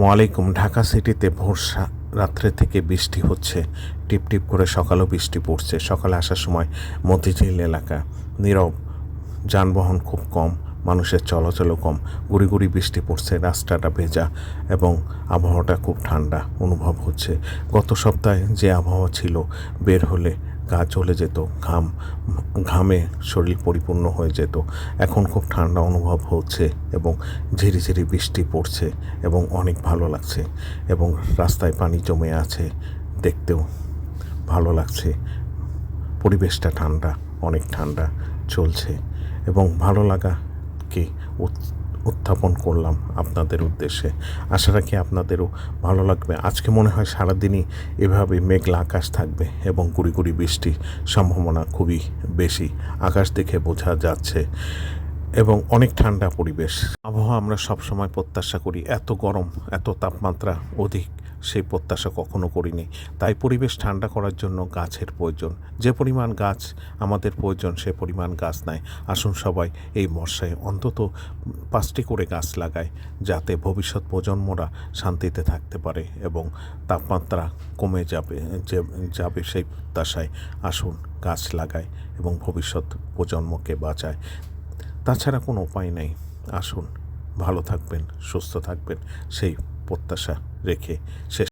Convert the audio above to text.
আলাইকুম। ঢাকা সিটিতে ভোর রাত্রে থেকে বৃষ্টি হচ্ছে। টিপ টিপ করে সকালেও বৃষ্টি পড়ছে। সকালে আসার সময় মতিঝিল এলাকা। নীরব যানবাহন খুব কম। মানুষের চলাচলও কম। গুড়ি গুড়ি বৃষ্টি পড়ছে, রাস্তাটা ভেজা এবং আবহাওয়াটা খুব ঠান্ডা অনুভব হচ্ছে। গত সপ্তাহে যে আবহাওয়া ছিল, বের হলে গা চলে যেত, ঘাম, ঘামে শরীর পরিপূর্ণ হয়ে যেত। এখন খুব ঠান্ডা অনুভব হচ্ছে এবং ঝিরিঝিরি বৃষ্টি পড়ছে এবং অনেক ভালো লাগছে এবং রাস্তায় পানি জমে আছে, দেখতেও ভালো লাগছে। পরিবেশটা ঠান্ডা, অনেক ঠান্ডা চলছে এবং ভালো লাগাকে উত- উত্থাপন করলাম আপনাদের উদ্দেশ্যে। আশা রাখি আপনাদেরও ভালো লাগবে। আজকে মনে হয় সারাদিনই এভাবে মেঘলা আকাশ থাকবে এবং গুড়ি গুড়ি বৃষ্টির সম্ভাবনা খুবই বেশি। আকাশ দেখে বোঝা যাচ্ছে এবং অনেক ঠান্ডা পরিবেশ। আবহাওয়া আমরা সবসময় প্রত্যাশা করি, এত গরম, এত তাপমাত্রা অধিক সেই প্রত্যাশা কখনো করিনি। তাই পরিবেশ ঠান্ডা করার জন্য গাছের প্রয়োজন। যে পরিমাণ গাছ আমাদের প্রয়োজন, সে পরিমাণ গাছ নাই। আসুন সবাই এই বর্ষায় অন্তত পাঁচটি করে গাছ লাগায় যাতে ভবিষ্যৎ প্রজন্মরা শান্তিতে থাকতে পারে এবং তাপমাত্রা কমে যাবে, যে, যাবে সেই প্রত্যাশায় আসুন গাছ লাগায় এবং ভবিষ্যৎ প্রজন্মকে বাঁচায় তাছাড়া কোনো উপায় নেই। আসুন, ভালো থাকবেন, সুস্থ থাকবেন, সেই প্রত্যাশা রেখে শেষ